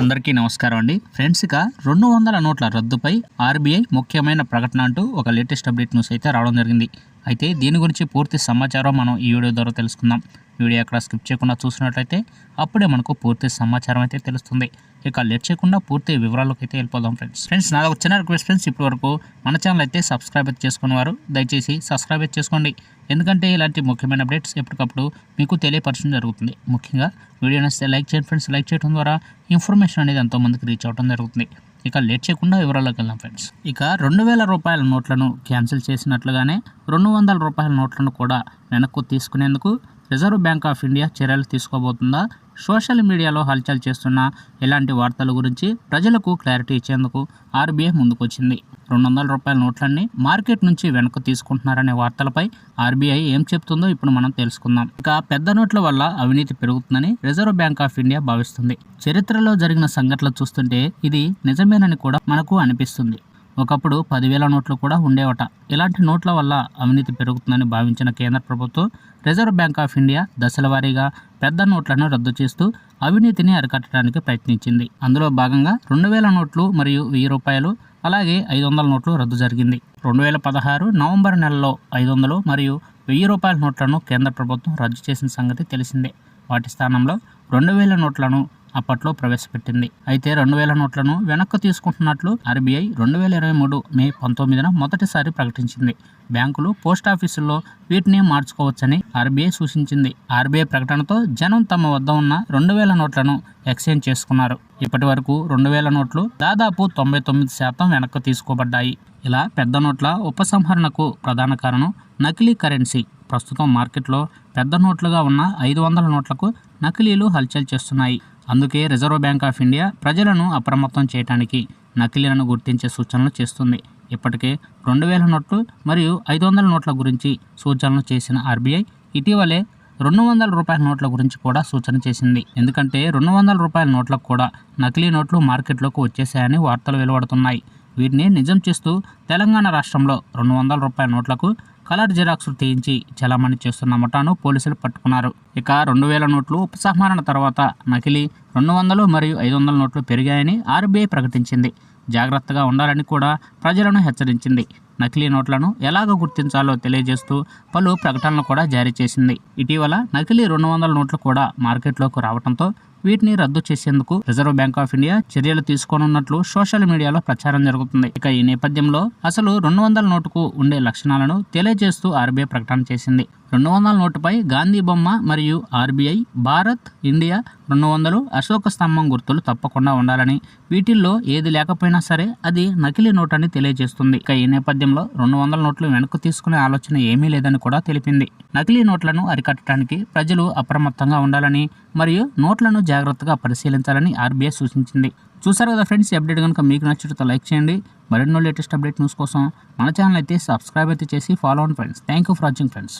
అందరికీ నమస్కారం అండి. ఫ్రెండ్స్ ఇక రెండు వందల నోట్ల రద్దుపై ఆర్బీఐ ముఖ్యమైన ప్రకటన అంటూ ఒక లేటెస్ట్ అప్డేట్ న్యూస్ అయితే రావడం జరిగింది. అయితే దీని గురించి పూర్తి సమాచారం మనం ఈ వీడియో ద్వారా తెలుసుకుందాం. వీడియో అక్కడ స్కిప్ చేయకుండా చూసినట్లయితే అప్పుడే మనకు పూర్తి సమాచారం అయితే తెలుస్తుంది. ఇక లేట్ చేయకుండా పూర్తి వివరాలకు అయితే వెళ్ళిపోదాం ఫ్రెండ్స్ ఫ్రెండ్స్ నాది ఒక చిన్న రిక్వెస్ట్ ఫ్రెండ్స్ ఇప్పటి వరకు మన ఛానల్ అయితే సబ్స్క్రైబ్ చేసుకునేవారు దయచేసి సబ్స్క్రైబ్ చేసుకోండి. ఎందుకంటే ఇలాంటి ముఖ్యమైన అప్డేట్స్ ఎప్పటికప్పుడు మీకు తెలియపరచడం జరుగుతుంది. ముఖ్యంగా వీడియో నచ్చితే లైక్ చేయండి ఫ్రెండ్స్ లైక్ చేయడం ద్వారా ఇన్ఫర్మేషన్ అనేది ఎంతోమందికి రీచ్ అవడం జరుగుతుంది. ఇక లేట్ చేయకుండా వివరాల్లోకి వెళ్దాం ఫ్రెండ్స్ ఇక రెండు వేల రూపాయల నోట్లను క్యాన్సిల్ చేసినట్లుగానే రెండు వందల రూపాయల నోట్లను కూడా వెనక్కు తీసుకునేందుకు రిజర్వ్ బ్యాంక్ ఆఫ్ ఇండియా చర్యలు తీసుకోబోతుందా? సోషల్ మీడియాలో హల్చల్ చేస్తున్న ఇలాంటి వార్తల గురించి ప్రజలకు క్లారిటీ ఇచ్చేందుకు ఆర్బీఐ ముందుకొచ్చింది. రెండు వందల రూపాయల నోట్లన్నీ మార్కెట్ నుంచి వెనక్కు తీసుకుంటున్నారనే వార్తలపై ఆర్బీఐ ఏం చెప్తుందో ఇప్పుడు మనం తెలుసుకుందాం. ఇక పెద్ద నోట్ల వల్ల అవినీతి పెరుగుతుందని రిజర్వ్ బ్యాంక్ ఆఫ్ ఇండియా భావిస్తుంది. చరిత్రలో జరిగిన సంఘటనలు చూస్తుంటే ఇది నిజమేనని కూడా మనకు అనిపిస్తుంది. ఒకప్పుడు పదివేల నోట్లు కూడా ఉండేవట. ఇలాంటి నోట్ల వల్ల అవినీతి పెరుగుతుందని భావించిన కేంద్ర ప్రభుత్వం రిజర్వ్ బ్యాంక్ ఆఫ్ ఇండియా దశల వారీగా పెద్ద నోట్లను రద్దు చేస్తూ అవినీతిని అరికట్టడానికి ప్రయత్నించింది. అందులో భాగంగా రెండు వేల నోట్లు మరియు వెయ్యి రూపాయలు అలాగే ఐదు వందల నోట్లు రద్దు జరిగింది. రెండు వేల పదహారు నవంబర్ నెలలో ఐదు వందలు మరియు వెయ్యి రూపాయల నోట్లను కేంద్ర ప్రభుత్వం రద్దు చేసిన సంగతి తెలిసిందే. వాటి స్థానంలో రెండు వేల నోట్లను అప్పట్లో ప్రవేశపెట్టింది. అయితే రెండు వేల నోట్లను వెనక్కు తీసుకుంటున్నట్లు ఆర్బీఐ రెండు వేల ఇరవై మూడు మే పంతొమ్మిదిన మొదటిసారి ప్రకటించింది. బ్యాంకులు పోస్ట్ ఆఫీసుల్లో వీటిని మార్చుకోవచ్చని ఆర్బీఐ సూచించింది. ఆర్బీఐ ప్రకటనతో జనం తమ వద్ద ఉన్న రెండు వేల నోట్లను ఎక్స్చేంజ్ చేసుకున్నారు. ఇప్పటి వరకు రెండు వేల నోట్లు దాదాపు తొంభై తొమ్మిది శాతం వెనక్కు తీసుకోబడ్డాయి. ఇలా పెద్ద నోట్ల ఉపసంహరణకు ప్రధాన కారణం నకిలీ కరెన్సీ. ప్రస్తుతం మార్కెట్లో పెద్ద నోట్లుగా ఉన్న ఐదు వందల నోట్లకు నకిలీలు హల్చల్ చేస్తున్నాయి. అందుకే రిజర్వ్ బ్యాంక్ ఆఫ్ ఇండియా ప్రజలను అప్రమత్తం చేయడానికి నకిలీలను గుర్తించే సూచనలు చేస్తుంది. ఇప్పటికే రెండు వేల నోట్లు మరియు ఐదు వందల నోట్ల గురించి సూచనలు చేసిన ఆర్బీఐ ఇటీవలే రెండు వందల రూపాయల నోట్ల గురించి కూడా సూచన చేసింది. ఎందుకంటే రెండు వందల రూపాయల నోట్లకు కూడా నకిలీ నోట్లు మార్కెట్లోకి వచ్చేసాయని వార్తలు వెలువడుతున్నాయి. వీటిని నిజం చేస్తూ తెలంగాణ రాష్ట్రంలో రెండు వందల రూపాయల నోట్లకు కలర్ జిరాక్స్ తీయించి చలామణి చేస్తున్న ముఠాను పోలీసులు పట్టుకున్నారు. ఇక రెండు వేల నోట్లు ఉపసంహరణ తర్వాత నకిలీ రెండు వందలు మరియు ఐదు వందల నోట్లు పెరిగాయని ఆర్బీఐ ప్రకటించింది. జాగ్రత్తగా ఉండాలని కూడా ప్రజలను హెచ్చరించింది. నకిలీ నోట్లను ఎలాగ గుర్తించాలో తెలియజేస్తూ పలు ప్రకటనలు కూడా జారీ చేసింది. ఇటీవల నకిలీ రెండు వందల నోట్లు కూడా మార్కెట్లోకి రావడంతో వీటిని రద్దు చేసేందుకు రిజర్వ్ బ్యాంక్ ఆఫ్ ఇండియా చర్యలు తీసుకోనున్నట్లు సోషల్ మీడియాలో ప్రచారం జరుగుతుంది. ఇక ఈ నేపథ్యంలో అసలు రెండు వందల నోటుకు ఉండే లక్షణాలను తెలియజేస్తూ ఆర్బీఐ ప్రకటన చేసింది. రెండు వందల నోటుపై గాంధీ బొమ్మ మరియు ఆర్బీఐ భారత్ ఇండియా రెండు వందలు అశోక స్తంభం గుర్తులు తప్పకుండా ఉండాలని. వీటిల్లో ఏది లేకపోయినా సరే అది నకిలీ నోట్ అని తెలియజేస్తుంది. ఇక ఈ నేపథ్యంలో రెండు వందల నోట్లు వెనక్కు తీసుకునే ఆలోచన ఏమీ లేదని కూడా తెలిపింది. నకిలీ నోట్లను అరికట్టడానికి ప్రజలు అప్రమత్తంగా ఉండాలని మరియు నోట్లను జాగ్రత్తగా పరిశీలించాలని ఆర్బీఐ సూచించింది. చూసారు కదా ఫ్రెండ్స్ ఈ అప్డేట్ కనుక మీకు నచ్చితే లైక్ చేయండి. మరెన్నో లేటెస్ట్ అప్డేట్ న్యూస్ కోసం మన ఛానల్ అయితే సబ్స్క్రైబ్ అయితే చేసి ఫాలో అవ్వండి friends. Thank you for watching friends